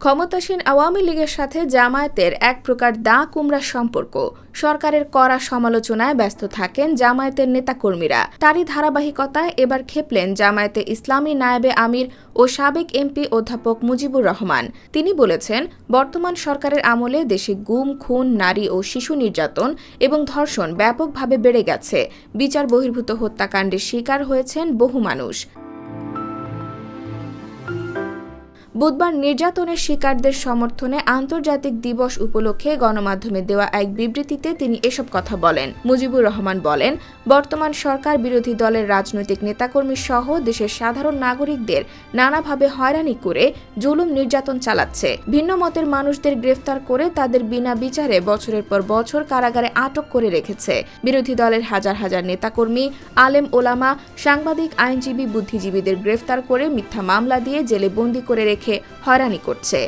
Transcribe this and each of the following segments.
ক্ষমতাসীন আওয়ামী লীগের সাথে জামায়াতের এক প্রকার দা কুমড়া সম্পর্ক। সরকারের কড়া সমালোচনায় ব্যস্ত থাকেন জামায়াতের নেতাকর্মীরা। তারই ধারাবাহিকতায় এবার খেপলেন জামায়াতে ইসলামী নায়েবে আমির ও সাবেক এমপি অধ্যাপক মুজিবুর রহমান। তিনি বলেছেন, বর্তমান সরকারের আমলে দেশে গুম, খুন, নারী ও শিশু নির্যাতন এবং ধর্ষণ ব্যাপকভাবে বেড়ে গেছে। বিচার বহির্ভূত হত্যাকাণ্ডের শিকার হয়েছেন বহু মানুষ। বুধবার নির্যাতনের শিকারদের সমর্থনে আন্তর্জাতিক দিবস উপলক্ষে গণমাধ্যমে দেওয়া এক বিবৃতিতে তিনি এসব কথা বলেন। মুজিবুর রহমান বলেন, বর্তমান সরকার বিরোধী দলের রাজনৈতিক নেতাকর্মী সহ দেশের সাধারণ নাগরিকদের নানাভাবে হয়রানি করে জুলুম নির্যাতন চালাচ্ছে। ভিন্ন মতের মানুষদের গ্রেফতার করে তাদের বিনা বিচারে বছরের পর বছর কারাগারে আটক করে রেখেছে। বিরোধী দলের হাজার হাজার নেতাকর্মী, আলেম ওলামা, সাংবাদিক, আইনজীবী, বুদ্ধিজীবীদের গ্রেফতার করে মিথ্যা মামলা দিয়ে জেলে বন্দি করে রেখে হয়রানি করছে।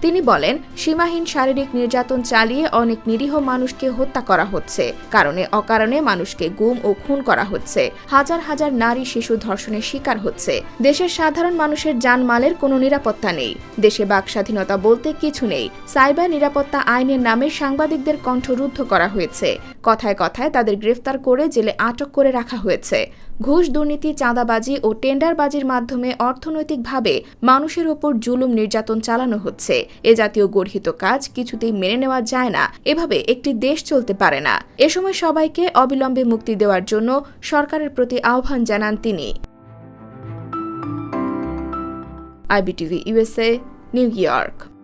তিনি বলেন, সীমাহীন শারীরিক নির্যাতন চালিয়ে অনেক নিরীহ মানুষকে হত্যা করা হচ্ছে। কারণে অকারণে মানুষকে গুম ও খুন করা হচ্ছে। হাজার হাজার নারী শিশু ধর্ষণের শিকার হচ্ছে। দেশের সাধারণ মানুষের জানমালের কোনো নিরাপত্তা নেই। দেশে বাক স্বাধীনতা বলতে কিছু নেই। সাইবার নিরাপত্তা আইনের নামে সাংবাদিকদের কণ্ঠরুদ্ধ করা হয়েছে। কথায় কথায় তাদের গ্রেফতার করে জেলে আটক করে রাখা হয়েছে। ঘুষ দুর্নীতি চাঁদাবাজি ও টেন্ডারবাজির মাধ্যমে অর্থনৈতিকভাবে মানুষের ওপর জুলুম নির্যাতন চালানো হচ্ছে। এ জাতীয় গর্হিত কাজ কিছুতেই মেনে নেওয়া যায় না। এভাবে একটি দেশ চলতে পারে না। এ সময় সবাইকে অবিলম্বে মুক্তি দেওয়ার জন্য সরকারের প্রতি আহ্বান জানান তিনি। IBTV USA New York.